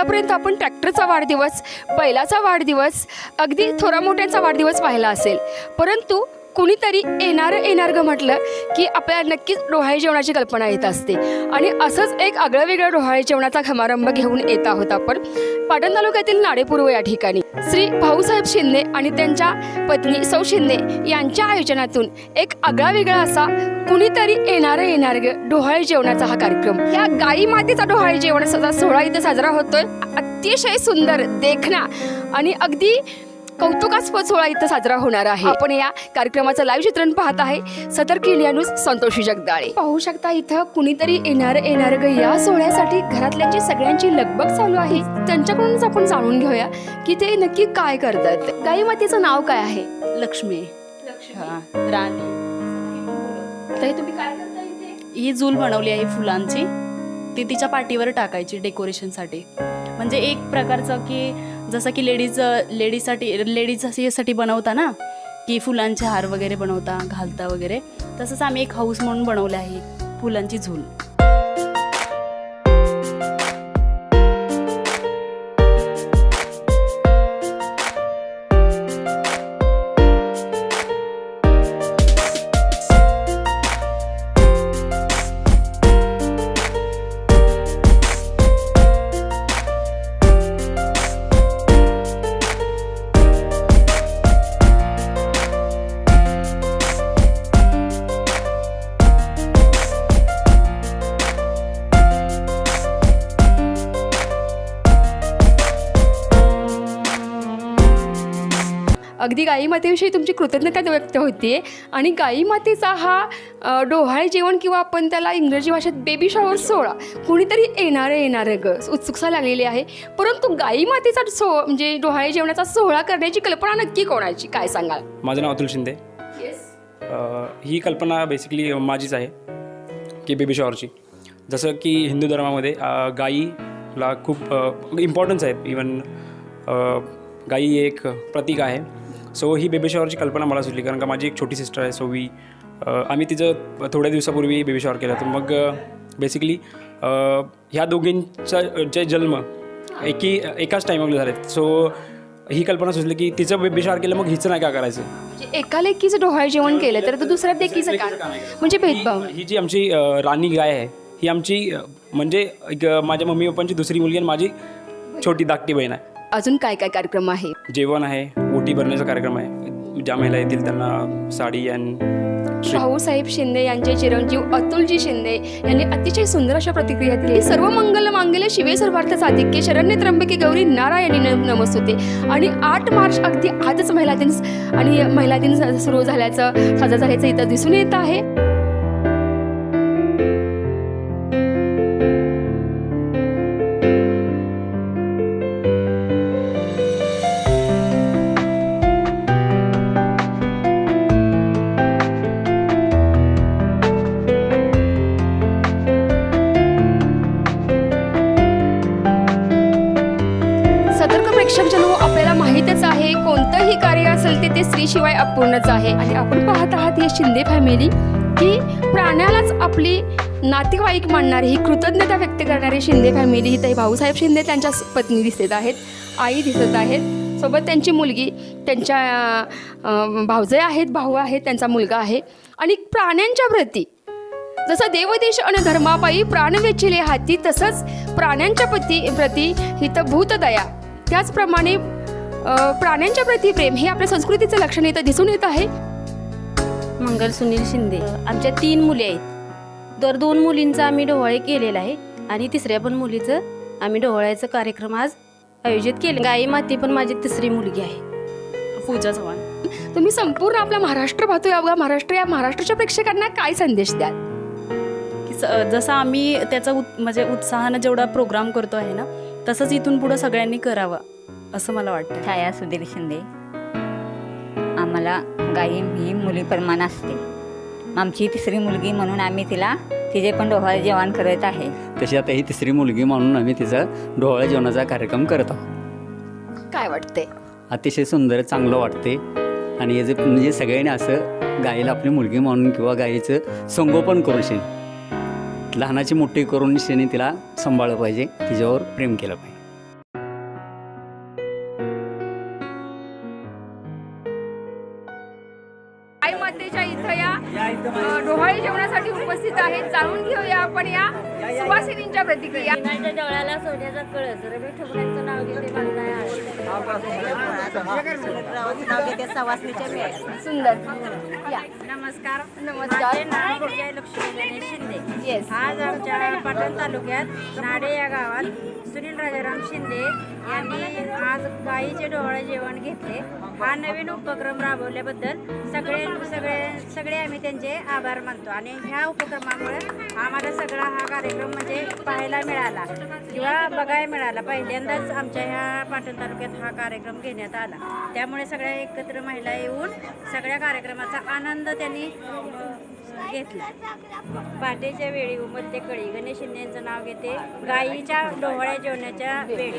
आतापर्यंत आपण ट्रॅक्टरचा वाढदिवस बैलाचा वाढदिवस अगदी थोरा मोठ्यांचा वाढदिवस पाहिला असेल. परंतु कुणीतरी येणारं येणार ग म्हटलं की आपल्याला नक्कीच डोहाळे जेवणाची कल्पना येत असते. आणि असंच एक आगळं वेगळं डोहाळे जेवणाचा समारंभ घेऊन येत आहोत आपण. पाटण तालुक्यातील नाडेपूर्व या ठिकाणी. श्री भाऊसाहेब शिंदे आणि त्यांच्या पत्नी सौ शिंदे यांच्या आयोजनातून एक आगळा वेगळा असा कुणीतरी येणारं येणार ग डोहाळे जेवणाचा हा कार्यक्रम. या गाई मातेचा डोहाळे जेवणाचा सोहळा इथं साजरा होतोय. अतिशय सुंदर देखणा आणि अगदी कौतुकास्पद सोहळा इथं साजरा होणार आहे. आपण या कार्यक्रमाचं लाईव्ह चित्रण पाहत आहे. सतर्क इंडिया न्यूज संतोषी जगदाळे. पाहू शकता इथं कुणीतरी येणार येणार ग. या सोहळ्यासाठी घरातल्यांची सगळ्यांची लगबग चालू आहे. त्यांच्याकडूनच आपण जाणून घेऊया की ते नक्की काय करतात. गाई मातेचं नाव काय आहे? लक्ष्मी. हा राणी. तर तुम्ही काय करता इथे? ही जूल बनवली आहे फुलांची. ती तिच्या पाठीवर टाकायची डेकोरेशनसाठी म्हणजे एक प्रकारचं की जसं की लेडीज लेडीजसाठी लेडीज यासाठी बनवता ना की फुलांचे हार वगैरे बनवता घालता वगैरे तसंच आम्ही एक हाऊस म्हणून बनवलं आहे फुलांची झूल. अगदी गाई मातेविषयी तुमची कृतज्ञता व्यक्त होतीये. आणि गाई मातेचा हा डोहाळे जेवण किंवा आपण त्याला इंग्रजी भाषेत बेबी शॉवर सोहळा कुणीतरी येणारं येणारं ग उत्सुकता लागलेली आहे. परंतु गाई मातेचा सो म्हणजे डोहाळे जेवणाचा सोहळा करण्याची कल्पना नक्की कोणाची? काय सांगाल? माझं नाव अतुल शिंदे. ही कल्पना बेसिकली माझीच आहे की बेबी शॉवरची जसं की हिंदू धर्मामध्ये गाईला खूप इम्पॉर्टन्स आहे. इवन गाई एक प्रतीक आहे. सो ही बेबी शॉवरची कल्पना मला सुचली कारण का माझी एक छोटी सिस्टर आहे सो आम्ही तिचं थोड्या दिवसापूर्वी बेबी शॉवर केलं. तर मग बेसिकली ह्या दोघींचा जे जन्म एकी एकाच टायमाला झाले सो ही कल्पना सुचली की तिचं बेबी शॉवर केलं मग हिचं नाही का करायचं? म्हणजे एका लेकीचं डोहाळे जेवण केलं तर दुसऱ्या लेकीचं का? म्हणजे भेदभाव. ही जी आमची राणी गाय आहे ही आमची म्हणजे माझ्या मम्मी पप्पांची दुसरी मुलगी आणि माझी छोटी धाकटी बहीण आहे. अजून काय काय कार्यक्रम आहे? जेवण आहे ओटी भरण्याचा कार्यक्रम आहे. ज्या महिला येतील त्यांना साडी अँड भाऊसाहेब शिंदे यांचे चिरंजीव अतुलजी शिंदे यांनी अतिशय सुंदर अशा प्रतिक्रिया दिली. सर्व मंगल मांगल्य शिवे सर्वार्थ साधिक्य शरण्य त्र्यंबके गौरी नारायणी न- नमस्तुते आणि आठ मार्च अगदी आजच महिला दिन आणि महिला दिन सुरू झाल्याचं साजरा झाल्याचं इथं दिसून येत आहे. चलते ते स्त्रीशिवाय अपूर्णच आहे. आणि आपण पाहत आहात ही शिंदे फॅमिली की प्राण्यालाच आपली नातेवाईक मानणारी ही कृतज्ञता व्यक्त करणारी शिंदे फॅमिली इथे भाऊसाहेब शिंदे त्यांच्या पत्नी दिसत आहेत आई दिसत आहेत. सोबत त्यांची मुलगी त्यांच्या अं, भावजे आहेत भाऊ आहेत त्यांचा मुलगा आहे. आणि प्राण्यांच्या प्रती जसं देवदेश आणि धर्मापायी प्राण वेचिले हाती तसंच प्राण्यांच्या प्रती प्रती हित भूतदया त्याचप्रमाणे प्राण्यांच्या प्रती प्रेम हे आपल्या संस्कृतीचं लक्षण इथं दिसून येत आहे. मंगल सुनील शिंदे. आमच्या तीन मुली आहेत. दर दोन मुलींचा आम्ही डोहाळे केलेला आहे आणि तिसऱ्या पण मुलीचं आम्ही डोहाळ्याचं कार्यक्रम आज आयोजित केले गाई माती पण माझी तिसरी मुलगी आहे. पूजा चव्हाण. तुम्ही संपूर्ण आपला महाराष्ट्र पाहतोय अवघा महाराष्ट्र या महाराष्ट्राच्या प्रेक्षकांना काय संदेश द्याल? जसं आम्ही त्याचा उत म्हणजे उत्साहानं जेवढा प्रोग्राम करतो आहे ना तसंच इथून पुढं सगळ्यांनी करावं. असं मला वाटतं छाया सुधीर शिंदे. आम्हाला गाई ही मुलीप्रमाण असते. आमची तिसरी मुलगी म्हणून आम्ही तिला तिचे पण डोहाळे जेवण करत आहे. तशी आता ही तिसरी मुलगी म्हणून आम्ही तिचा डोहाळे जेवणाचा कार्यक्रम करत आहोत. काय वाटतंय? अतिशय सुंदर चांगलं वाटते आणि हे जे म्हणजे सगळ्यांनी असं गायीला आपली मुलगी म्हणून किंवा गायीचं संगोपन करून शेण लहानाची मोठी करून शेणी तिला सांभाळलं पाहिजे तिच्यावर प्रेम केलं पाहिजे. जाणून घेऊया आपण या सुवासिनींच्या प्रतिक्रिया. डोळ्याला सोन्याचा कळस रवी ठोकऱ्यांचं नाव घेते सुंदर. या. नमस्कार. नमस्कार. माझे नाव विजय लक्ष्मी गणेश शिंदे. येस आज आमच्या पाटण तालुक्यात नाडे या गावात सुनील राजाराम शिंदे यांनी आज गाईचे डोळे जेवण घेतले. हा नवीन उपक्रम राबवल्याबद्दल सगळे सगळे सगळे आम्ही त्यांचे आभार मानतो. आणि ह्या उपक्रमामुळे आम्हाला सगळा हा कार्यक्रम म्हणजे पाहायला मिळाला. किंवा बघायला मिळाला. पहिल्यांदाच आमच्या ह्या पाटण तालुक्यात हा कार्यक्रम घेण्यात आला. त्यामुळे सगळ्या एकत्र महिला येऊन सगळ्या कार्यक्रमाचा आनंद त्यांनी घेतला. पाटेच्या वेळी उमलते कळी. गणेश शिंदे यांचं नाव घेते. गाईच्या डोहळ्या जेवणाच्या वेळी.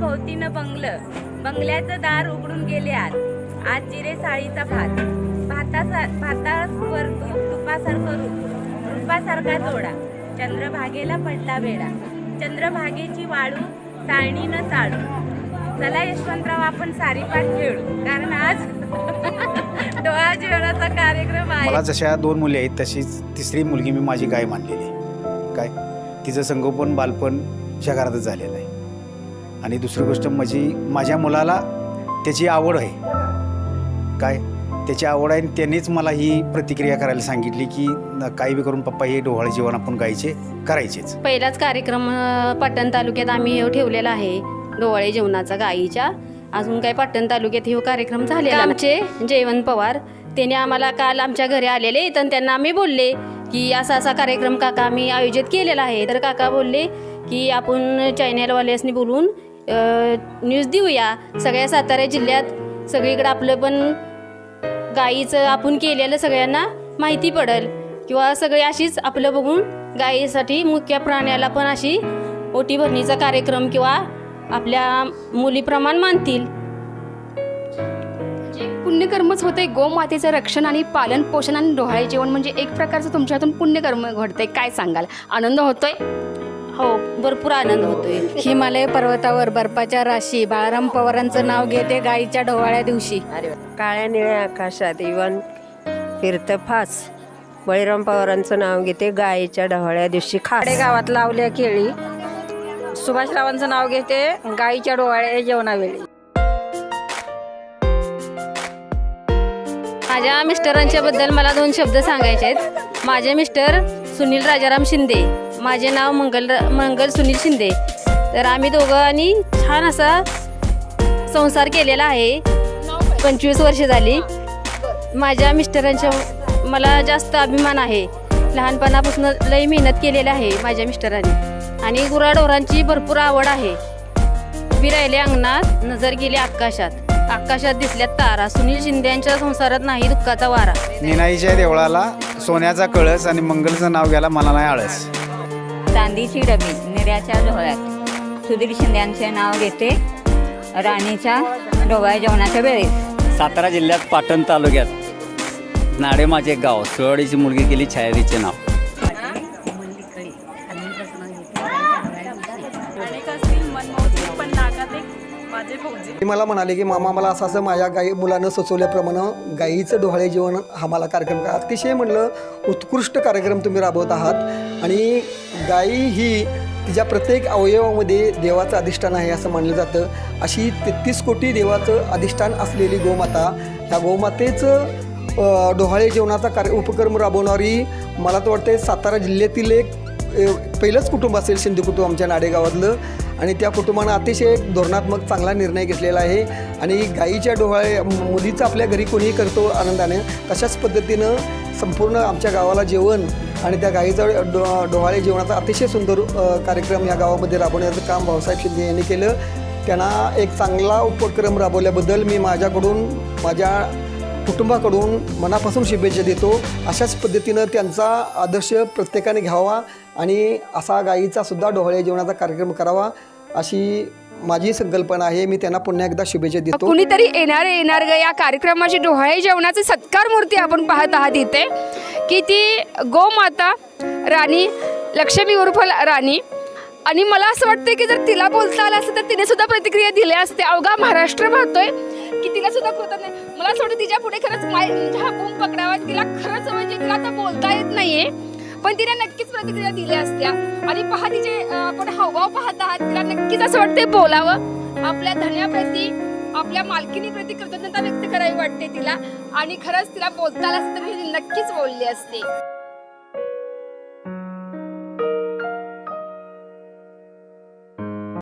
भोवतीनं बंगलं. बंगल्याचं दार उघडून गेले आज आज जिरे साळीचा भात. भातासा भातावर तूप तुपासारखं रूप. रूपासारखा जोडा. चंद्रभागेला पडला वेळा चंद्रभागेची वाळू चाळणीनं चाळू. चला यशवंतराव आपण सारीपाठ खेळू. कारण आज डोळा जेवणाचा कार्यक्रम आहे. मला जशा दोन मुली आहेत तशीच तिसरी मुलगी मी माझी गाय मानलेली काय? तिचं संगोपन बालपण शहरातच झालेलं आहे. आणि दुसरी गोष्ट माझी माझ्या मुलाला त्याची आवड आहे. काय? त्याची आवड आहे आणि त्यांनीच मला ही प्रतिक्रिया करायला सांगितली की न- काही बी करून पप्पा हे डोहाळे जेवण आपण गायचे करायचेच. पहिलाच कार्यक्रम पाटण तालुक्यात आम्ही ठेवलेला आहे डोवाळे जेवणाचा गायीच्या अजून काही पाटण तालुक्यात हे कार्यक्रम झालेला आमचे जयवंत पवार त्याने आम्हाला काल आमच्या घरी आलेले तर त्यांना आम्ही बोलले की असा असा कार्यक्रम काका आम्ही आयोजित केलेला आहे. तर काका बोलले की आपण चॅनेलवाल्यासनी बोलून न्यूज देऊया. सगळ्या सातारा जिल्ह्यात सगळीकडं आपलं पण गाईचं आपण केलेलं सगळ्यांना माहिती पडेल. किंवा सगळे अशीच आपलं बघून गायीसाठी मुख्य प्राण्याला पण अशी ओटी भरणीचा कार्यक्रम किंवा आपल्या मुलीप्रमाण मानतील. पुण्यकर्मच होते गोमातेचं रक्षण आणि पालन पोषण आणि डोहाळे जेवण म्हणजे एक प्रकारचं तुमच्या हातून पुण्यकर्म घडतंय काय सांगाल? आनंद होतोय? हो भरपूर आनंद होतोय. हिमालय पर्वतावर बर्फाच्या राशी बाळाराम पवारांचं नाव घेते गाईच्या ढोवाळ्या दिवशी. काळ्या निळ्या आकाशात इवन फिरतं फास. बळीराम पवारांचं नाव घेते गायीच्या ढवळ्या दिवशी खाडे गावात लावल्या केळी. सुभाषरावांचं नाव घेते गाईच्या डोवाळ्या जेवणावेळी. माझ्या मिस्टरांच्या बद्दल मला दोन शब्द सांगायचे आहेत. माझे मिस्टर सुनील राजाराम शिंदे. माझे नाव मंगल मंगल सुनील शिंदे. तर आम्ही दोघांनी छान असा संसार केलेला आहे. पंचवीस वर्ष झाली. माझ्या मिस्टरांच्या मला जास्त अभिमान आहे. लहानपणापासून लई मेहनत केलेली आहे माझ्या मिस्टरांनी. आणि गुराढोरांची भरपूर आवड आहे. उभी राहिले अंगणात नजर गेली आकाशात. आकाशात दिसल्यात तारा. सुनील शिंदे यांच्या संसारात नाही दुःखाचा वारा. निनाईच्या देवळाला सोन्याचा कळस आणि मंगलचं नाव घ्यायला मला नाही आळस. चांदीची डबी निर्याच्या डोळ्यात सुधीर शिंद्यांचे नाव घेते राणीच्या डोळ्या जेवणाच्या वेळेस. सातारा जिल्ह्यात पाटण तालुक्यात नाडे माझे गाव सुरवाडीची मुलगी केली छायारीचे नाव. ते मला म्हणाले की मामा मला असं असं माझ्या गाई मुलानं सुचवल्याप्रमाणे गाईचं डोहाळे जेवण हा मला कार्यक्रम करा अतिशय म्हणलं उत्कृष्ट कार्यक्रम तुम्ही राबवत आहात. आणि गाई ही तिच्या प्रत्येक अवयवामध्ये देवाचं अधिष्ठान आहे असं मानलं जातं. अशी तेहतीस कोटी देवाचं अधिष्ठान असलेली गोमाता ह्या गोमातेचं डोहाळे जेवणाचा कार्य उपक्रम राबवणारी मला तर वाटतं सातारा जिल्ह्यातील एक पहिलंच कुटुंब असेल शिंदे कुटुंब आमच्या नाडेगावातलं. आणि त्या कुटुंबानं अतिशय एक धोरणात्मक चांगला निर्णय घेतलेला आहे. आणि गाईच्या डोहाळे मुलीचं आपल्या घरी कोणीही करतो आनंदाने तशाच पद्धतीनं संपूर्ण आमच्या गावाला जेवण आणि त्या गाईचं डो डोहाळे जेवणाचा अतिशय सुंदर कार्यक्रम या गावामध्ये राबवण्याचं काम भाऊसाहेब शिंदे यांनी केलं. त्यांना एक चांगला उपक्रम राबवल्याबद्दल मी माझ्याकडून माझ्या कुटुंबाकडून मनापासून शुभेच्छा देतो. अशाच पद्धतीनं त्यांचा आदर्श प्रत्येकाने घ्यावा आणि असा गायीचा सुद्धा डोहाळे जेवणाचा कार्यक्रम करावा अशी माझी संकल्पना आहे. मी त्यांना पुन्हा एकदा शुभेच्छा देतो. कुणीतरी येणार येणार ग. या कार्यक्रमाची डोहाळे जेवणाची सत्कार मूर्ती आपण पाहत आहात इथे की ती गोमाता राणी लक्ष्मी उर्फ राणी. आणि मला असं वाटतं की जर तिला बोलता आलं असतं तर तिने सुद्धा प्रतिक्रिया दिल्या असते. अवघा महाराष्ट्र पाहतोय की तिला सुद्धा कृतज्ञ मला असं वाटतं तिच्या पुढे खरंच माय हा बूम पकडावा तिला खरंच म्हणजे तिला आता बोलता येत नाहीये. पण तिने नक्कीच प्रतिक्रिया दिल्या असत्या. आणि पहा तिचे आपण हावभाव पाहत आहात तिला नक्कीच असं वाटतंय बोलावं. आपल्या धन्याप्रती आपल्या मालकीनीप्रती कृतज्ञता व्यक्त करावी वाटते तिला. आणि खरंच तिला बोलता आलं असतं तर ती नक्कीच बोलली असते.